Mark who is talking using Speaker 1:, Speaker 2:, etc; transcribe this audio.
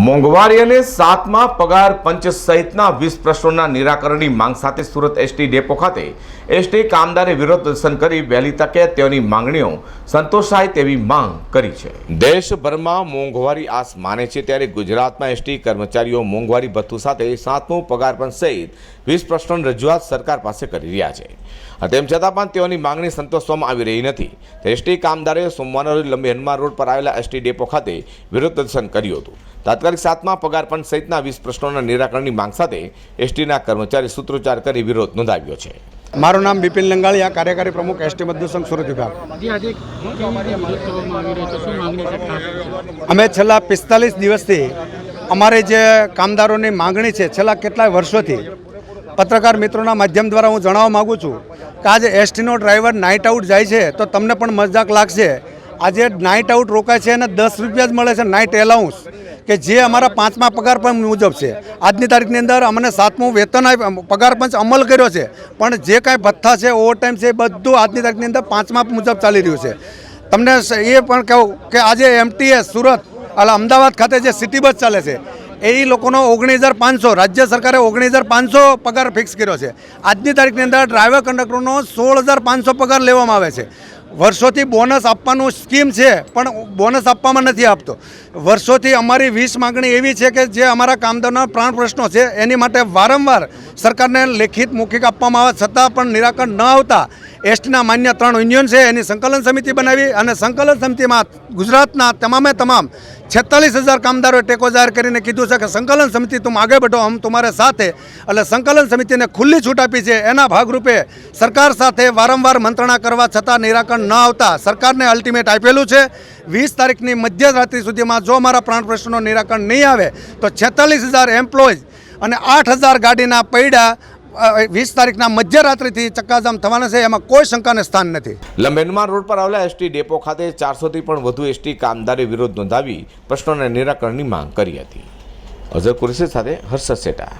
Speaker 1: મોંઘવારી સાતમા પગાર પંચ સહિતના વીસ પ્રશ્નોના નિરાકરણની માંગ સાથે સુરત એસટી ડેપો ખાતે એસટી કામદારે વિરોધ પ્રદર્શન કરી વહેલી તકે તેઓની માંગણીઓ સંતોષાય તેવી માંગ કરી છે. દેશભરમાં મોંઘવારી આસ માને છે ત્યારે ગુજરાતમાં એસટી કર્મચારીઓ મોંઘવારી ભથ્થું સાથે સાતમું પગાર પંચ સહિત વીસ પ્રશ્નોની રજૂઆત સરકાર પાસે કરી રહ્યા છે. તેમ છતાં પણ તેઓની માંગણી સંતોષવામાં આવી રહી નથી. એસટી કામદારોએ સોમવારના રોજ લંબી હનુમાન રોડ પર આવેલા એસટી ડેપો ખાતે વિરોધ પ્રદર્શન કર્યું હતું. તાત્કાલિક સાતમા પગાર પણ સહિતના વીસ પ્રશ્નોના નિરાકરણની માંગ સાથે એસટીના કર્મચારી સૂત્રોચ્ચાર કરી વિરોધ નોંધાવ્યો છે.
Speaker 2: મારું નામ બિપિન આ કાર્યકારી પ્રમુખ એસટી મજદૂર સંઘ સુરત વિભાગ. અમે છેલ્લા પિસ્તાલીસ દિવસથી અમારે જે કામદારોની માંગણી છે છેલ્લા કેટલાય વર્ષોથી પત્રકાર મિત્રોના માધ્યમ દ્વારા હું જણાવવા માગું છું કે આજે એસટીનો ડ્રાઈવર નાઇટ આઉટ જાય છે તો તમને પણ મજાક લાગશે. આજે નાઇટ આઉટ રોકાય છે અને દસ રૂપિયા જ મળે છે નાઇટ એલાઉન્સ. કે જે અમારા પાંચમા પગાર પણ મુજબ છે. આજની તારીખની અંદર અમને સાતમું વેતન પગાર પંચ અમલ કર્યો છે. પણ જે કાંઈ ભથ્થા છે ઓવરટાઈમ છે બધું આજની તારીખની અંદર પાંચમા મુજબ ચાલી રહ્યું છે. તમને એ પણ કહું કે આજે એમટીએસ સુરત એટલે અમદાવાદ ખાતે જે સિટી બસ ચાલે છે, એ લોકોનો ઓગણીસ હજાર પાંચસો, રાજ્ય સરકારે ઓગણીસ હજાર પાંચસો પગાર ફિક્સ કર્યો છે. આજની તારીખની અંદર ડ્રાઈવર કંડક્ટરનો સોળ હજાર પાંચસો પગાર લેવામાં આવે છે. વર્ષોથી બોનસ આપવાનું સ્કીમ છે, પણ બોનસ આપવામાં નથી આપતો. વર્ષોથી અમારી વીસ માગણી એવી છે કે જે અમારા કામદારના પ્રાણ પ્રશ્નો છે, એની માટે વારંવાર સરકારને લેખિત મૌખિક આપવામાં આવે, છતાં પણ નિરાકરણ ન આવતા. એસટીના માન્ય ત્રણ યુનિયન છે, એની સંકલન સમિતિ બનાવી અને સંકલન સમિતિમાં ગુજરાતના તમામે તમામ છેતાલીસ હજાર કામદારોએ ટેકો જાહેર કરીને કીધું છે કે સંકલન સમિતિ તું આગળ બઢો હમ તમારે સાથે. એટલે સંકલન સમિતિને ખુલ્લી છૂટ આપી છે. એના ભાગરૂપે સરકાર સાથે વારંવાર મંત્રણા કરવા છતાં નિરાકરણ ન આવતા સરકારને અલ્ટિમેટ આપેલું છે. વીસ તારીખની મધ્યરાત્રિ સુધીમાં જો અમારા પ્રાણ પ્રશ્નનો નિરાકરણ નહીં આવે, તો છેતાલીસ હજાર એમ્પ્લોઈઝ અને આઠ હજાર ગાડીના પૈડા વીસ તારીખના મધ્યરાત્રિથી ચક્કાજામ થવાના છે. એમાં કોઈ શંકાને સ્થાન નથી.
Speaker 1: લંબેનમાર રોડ પર આવેલા એસટી ડેપો ખાતે ચારસોથી પણ વધુ એસટી કામદારે વિરોધ નોંધાવી પ્રશ્નોના નિરાકરણની માંગ કરી હતી. અઝર કુરેશી સાથે હર્ષદ સેટા.